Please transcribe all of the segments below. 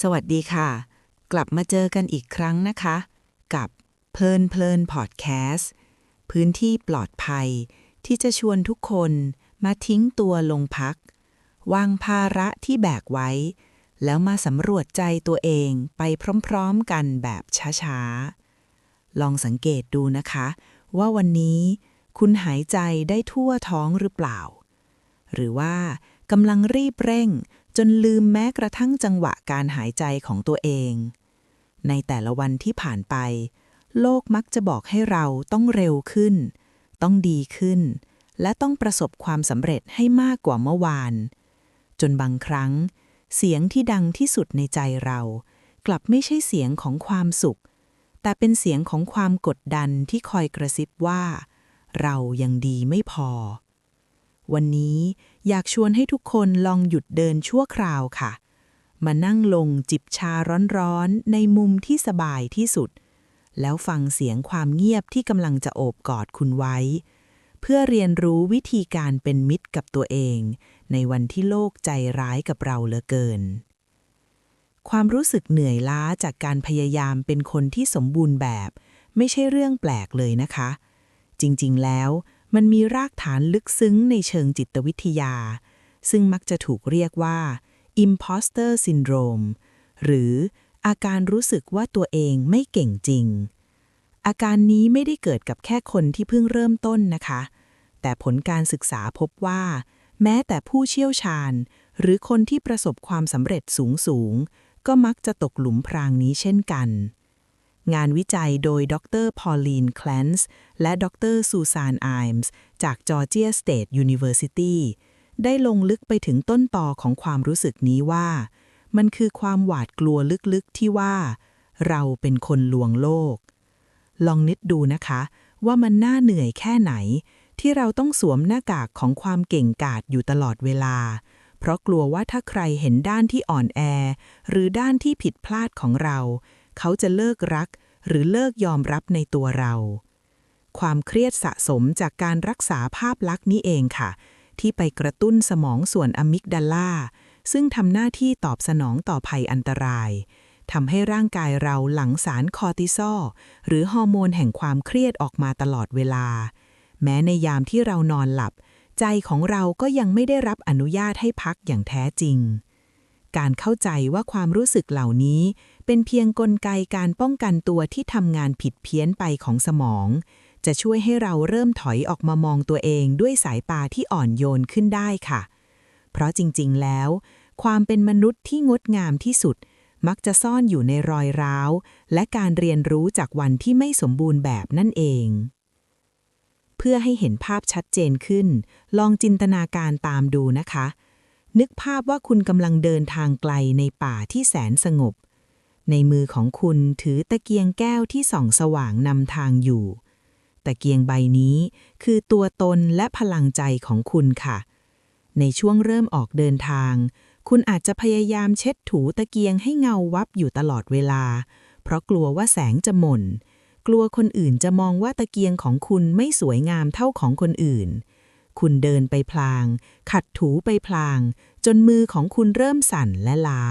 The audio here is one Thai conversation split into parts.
สวัสดีค่ะ กลับมาเจอกันอีกครั้งนะคะ กับเพลินเพลินพอดแคสต์พื้นที่ปลอดภัย ที่จะชวนทุกคนมาทิ้งตัวลงพัก วางภาระที่แบกไว้ แล้วมาสำรวจใจตัวเองไปพร้อมๆกันแบบช้าๆ ลองสังเกตดูนะคะ ว่าวันนี้คุณหายใจได้ทั่วท้องหรือเปล่า หรือว่ากำลังรีบเร่ง จนลืมแม้กระทั่งจังหวะการหายใจของตัวเอง ในแต่ละวันที่ผ่านไป โลกมักจะบอกให้เราต้องเร็วขึ้น ต้องดีขึ้น และต้องประสบความสำเร็จให้มากกว่าเมื่อวาน จนบางครั้ง เสียงที่ดังที่สุดในใจเรา กลับไม่ใช่เสียงของความสุข แต่เป็นเสียงของความกดดันที่คอยกระซิบว่า เรายังดีไม่พอ วันนี้อยากชวนให้ทุกคนลองหยุดเดินชั่วคราวค่ะ มานั่งลงจิบชาร้อนๆ ในมุมที่สบายที่สุด แล้วฟังเสียงความเงียบที่กำลังจะโอบกอดคุณไว้ เพื่อเรียนรู้วิธีการเป็นมิตรกับตัวเอง ในวันที่โลกใจร้ายกับเราเหลือเกิน ความรู้สึกเหนื่อยล้าจากการพยายามเป็นคนที่สมบูรณ์แบบ ไม่ใช่เรื่องแปลกเลยนะคะ จริงๆแล้ว มันมีรากฐานลึกซึ้งในเชิงจิตวิทยา ซึ่งมักจะถูกเรียกว่า imposter syndrome หรืออาการรู้สึกว่าตัวเองไม่เก่งจริง อาการนี้ไม่ได้เกิดกับแค่คนที่เพิ่งเริ่มต้นนะคะ แต่ผลการศึกษาพบว่า แม้แต่ผู้เชี่ยวชาญ หรือคนที่ประสบความสำเร็จสูงสูงๆก็มักจะตกหลุมพรางนี้เช่นกัน งานวิจัยโดยดรพอลลีนแคลนส์และดรซูซานไอมส์จาก Georgia State University ได้ลงลึกไปถึงต้นตอของความรู้สึกนี้ว่า มันคือความหวาดกลัวลึกๆที่ว่า เราเป็นคนลวงโลก ลองนึกดูนะคะ ว่ามันน่าเหนื่อยแค่ไหน ที่เราต้องสวมหน้ากากของความเก่งกาจอยู่ตลอดเวลา เพราะกลัวว่าถ้าใครเห็นด้านที่อ่อนแอ หรือด้านที่ผิดพลาดของเรา เขาจะเลิกรัก หรือเลิกยอมรับในตัวเรา ความเครียดสะสมจากการรักษาภาพลักษณ์นี้เองค่ะ ที่ไปกระตุ้นสมองส่วนอะมิกดาลาซึ่งทำหน้าที่ตอบสนองต่อภัยอันตรายทำให้ร่างกายเราหลั่งสารคอร์ติซอลหรือฮอร์โมนแห่งความเครียดออกมาตลอดเวลา แม้ในยามที่เรานอนหลับ ใจของเราก็ยังไม่ได้รับอนุญาตให้พักอย่างแท้จริง การเข้าใจว่าความรู้สึกเหล่านี้ เป็นเพียงกลไกการป้องกันตัวที่ทำงานผิดเพี้ยนไปของสมอง จะช่วยให้เราเริ่มถอยออกมามองตัวเองด้วยสายตาที่อ่อนโยนขึ้นได้ค่ะ เพราะจริงๆ แล้ว ความเป็นมนุษย์ที่งดงามที่สุด มักจะซ่อนอยู่ในรอยร้าว และการเรียนรู้จากวันที่ไม่สมบูรณ์แบบนั่นเอง เพื่อให้เห็นภาพชัดเจนขึ้น ลองจินตนาการตามดูนะคะ นึกภาพว่าคุณกำลังเดินทางไกลในป่าที่แสนสงบ ในมือของคุณถือตะเกียงแก้วที่ส่องสว่างนำทางอยู่ ตะเกียงใบนี้คือตัวตนและพลังใจของคุณค่ะ ในช่วงเริ่มออกเดินทาง คุณอาจจะพยายามเช็ดถูตะเกียงให้เงาวับอยู่ตลอดเวลา เพราะกลัวว่าแสงจะหม่น กลัวคนอื่นจะมองว่าตะเกียงของคุณไม่สวยงามเท่าของคนอื่น คุณเดินไปพลาง ขัดถูไปพลาง จนมือของคุณเริ่มสั่นและล้า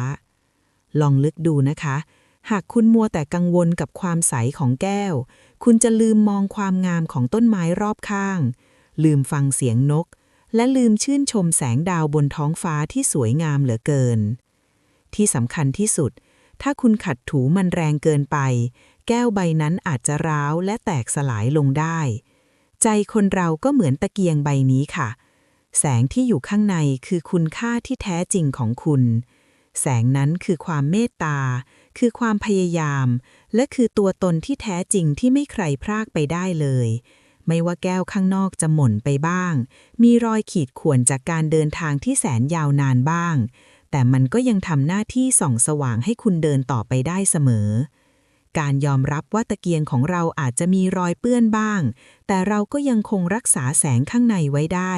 ลองลึกดูนะคะ หากคุณมัวแต่กังวลกับความใสของแก้ว คุณจะลืมมองความงามของต้นไม้รอบข้าง ลืมฟังเสียงนก และลืมชื่นชมแสงดาวบนท้องฟ้าที่สวยงามเหลือเกิน ที่สำคัญที่สุด ถ้าคุณขัดถูมันแรงเกินไป แก้วใบนั้นอาจจะร้าวและแตกสลายลงได้ ใจคนเราก็เหมือนตะเกียงใบนี้ค่ะแสงที่อยู่ข้างในคือคุณค่าที่แท้จริงของคุณ แสงนั้นคือความเมตตา คือความพยายาม และคือตัวตนที่แท้จริงที่ไม่ใครพรากไปได้เลย ไม่ว่าแก้วข้างนอกจะหม่นไปบ้าง มีรอยขีดข่วนจากการเดินทางที่แสนยาวนานบ้าง แต่มันก็ยังทำหน้าที่ส่องสว่างให้คุณเดินต่อไปได้เสมอ การยอมรับว่าตะเกียงของเราอาจจะมีรอยเปื้อนบ้าง แต่เราก็ยังคงรักษาแสงข้างในไว้ได้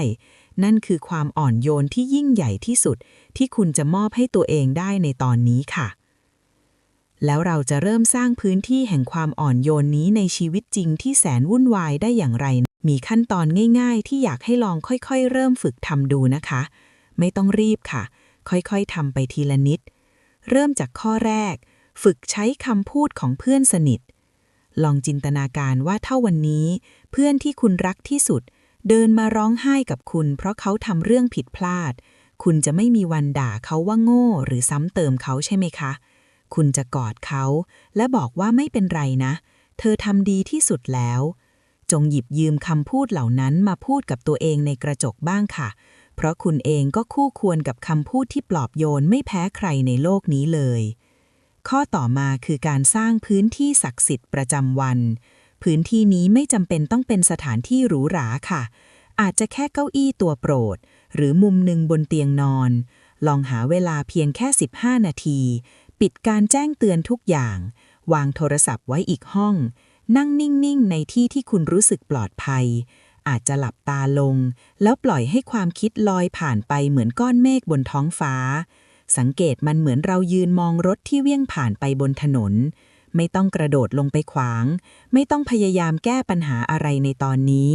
นั่นคือความอ่อนโยนที่ยิ่งใหญ่ที่สุด ที่คุณจะมอบให้ตัวเองได้ในตอนนี้ค่ะ แล้วเราจะเริ่มสร้างพื้นที่แห่งความอ่อนโยนนี้ในชีวิตจริงที่แสนวุ่นวายได้อย่างไร มีขั้นตอนง่าย ๆ ที่อยากให้ลองค่อยๆ เริ่มฝึกทำดูนะคะ ไม่ต้องรีบค่ะ ค่อยๆทำไปทีละนิด เริ่มจากข้อแรก ฝึกใช้คำพูดของเพื่อนสนิทลองจินตนาการว่าถ้าวันนี้ เพื่อนที่คุณรักที่สุด เดินมาร้องไห้กับคุณ เพราะเขาทำเรื่องผิดพลาด คุณจะไม่มีวันด่าเขาว่าโง่หรือซ้ำเติมเขาใช่ไหมคะ คุณจะกอดเขา และบอกว่าไม่เป็นไรนะ เธอทำดีที่สุดแล้ว จงหยิบยืมคำพูดเหล่านั้นมาพูดกับตัวเองในกระจกบ้างค่ะ เพราะคุณเองก็คู่ควรกับคำพูดที่ปลอบโยนไม่แพ้ใครในโลกนี้เลย ข้อต่อมาคือการสร้างพื้นที่ศักดิ์สิทธิ์ประจำวัน พื้นที่นี้ไม่จำเป็นต้องเป็นสถานที่หรูหราค่ะ อาจจะแค่เก้าอี้ตัวโปรด หรือมุมหนึ่งบนเตียงนอน ลองหาเวลาเพียงแค่ 15 นาที ปิดการแจ้งเตือนทุกอย่าง วางโทรศัพท์ไว้อีกห้อง นั่งนิ่งๆ ในที่ที่คุณรู้สึกปลอดภัย อาจจะหลับตาลง แล้วปล่อยให้ความคิดลอยผ่านไปเหมือนก้อนเมฆบนท้องฟ้า สังเกตมันเหมือนเรายืนมองรถที่เวี่ยงผ่านไปบนถนน ไม่ต้องกระโดดลงไปขวาง ไม่ต้องพยายามแก้ปัญหาอะไรในตอนนี้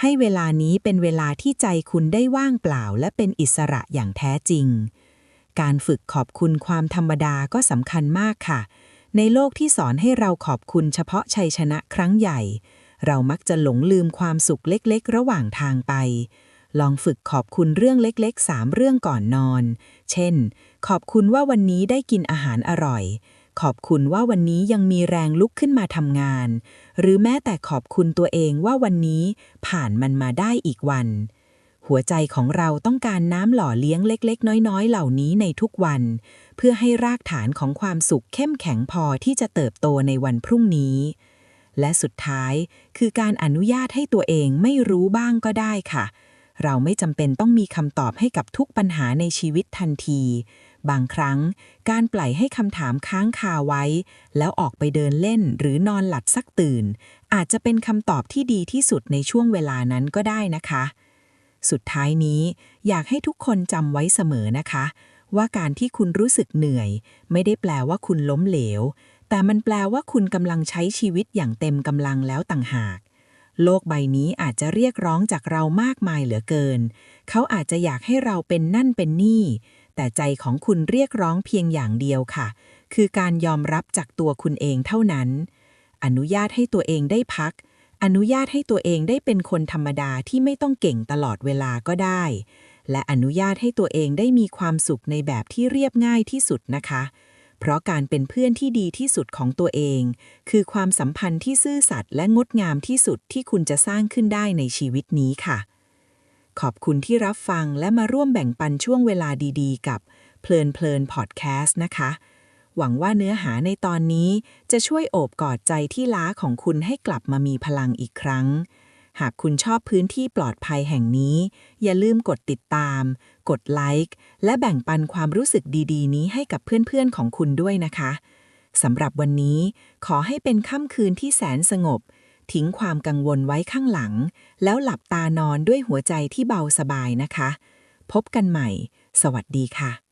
ให้เวลานี้เป็นเวลาที่ใจคุณได้ว่างเปล่า และเป็นอิสระอย่างแท้จริง การฝึกขอบคุณความธรรมดาก็สำคัญมากค่ะ ในโลกที่สอนให้เราขอบคุณเฉพาะชัยชนะครั้งใหญ่ เรามักจะหลงลืมความสุขเล็กๆ ระหว่างทางไปลองฝึกขอบคุณเรื่องเล็กๆสามเรื่องก่อนนอน เช่น ขอบคุณว่าวันนี้ได้กินอาหารอร่อย ขอบคุณว่าวันนี้ยังมีแรงลุกขึ้นมาทำงาน หรือแม้แต่ขอบคุณตัวเองว่าวันนี้ผ่านมันมาได้อีกวัน หัวใจของเราต้องการน้ำหล่อเลี้ยงเล็ก ๆ น้อย ๆ เหล่านี้ในทุกวัน เพื่อให้รากฐานของความสุขเข้มแข็งพอที่จะเติบโตในวันพรุ่งนี้ และสุดท้ายคือการอนุญาตให้ตัวเองไม่รู้บ้างก็ได้ค่ะเราไม่จำเป็นต้องมีคำตอบให้กับทุกปัญหาในชีวิตทันที บางครั้ง การปล่อยให้คำถามค้างคาไว้ แล้วออกไปเดินเล่นหรือนอนหลับสักตื่น อาจจะเป็นคำตอบที่ดีที่สุดในช่วงเวลานั้นก็ได้นะคะ สุดท้ายนี้ อยากให้ทุกคนจำไว้เสมอนะคะ ว่าการที่คุณรู้สึกเหนื่อย ไม่ได้แปลว่าคุณล้มเหลว แต่มันแปลว่าคุณกำลังใช้ชีวิตอย่างเต็มกำลังแล้วต่างหากโลกใบนี้อาจจะเรียกร้องจากเรามากมายเหลือเกิน เขาอาจจะอยากให้เราเป็นนั่นเป็นนี่ แต่ใจของคุณเรียกร้องเพียงอย่างเดียวค่ะ คือการยอมรับจากตัวคุณเองเท่านั้น อนุญาตให้ตัวเองได้พัก อนุญาตให้ตัวเองได้เป็นคนธรรมดาที่ไม่ต้องเก่งตลอดเวลาก็ได้ และอนุญาตให้ตัวเองได้มีความสุขในแบบที่เรียบง่ายที่สุดนะคะ เพราะการเป็นเพื่อนที่ดีที่สุดของตัวเอง คือความสัมพันธ์ที่ซื่อสัตย์และงดงามที่สุดที่คุณจะสร้างขึ้นได้ในชีวิตนี้ค่ะ ขอบคุณที่รับฟังและมาร่วมแบ่งปันช่วงเวลาดีๆ กับเพลินเพลินพอดแคสต์นะคะ หวังว่าเนื้อหาในตอนนี้จะช่วยโอบกอดใจที่ล้าของคุณให้กลับมามีพลังอีกครั้ง หากคุณชอบพื้นที่ปลอดภัยแห่งนี้ อย่าลืมกดติดตาม กดไลค์และแบ่งปันความรู้สึกดีๆ นี้ให้กับเพื่อนๆของคุณด้วยนะคะสำหรับวันนี้ขอให้เป็นค่ำคืนที่แสนสงบ ทิ้งความกังวลไว้ข้างหลัง แล้วหลับตานอนด้วยหัวใจที่เบาสบายนะคะ พบกันใหม่ สวัสดีค่ะ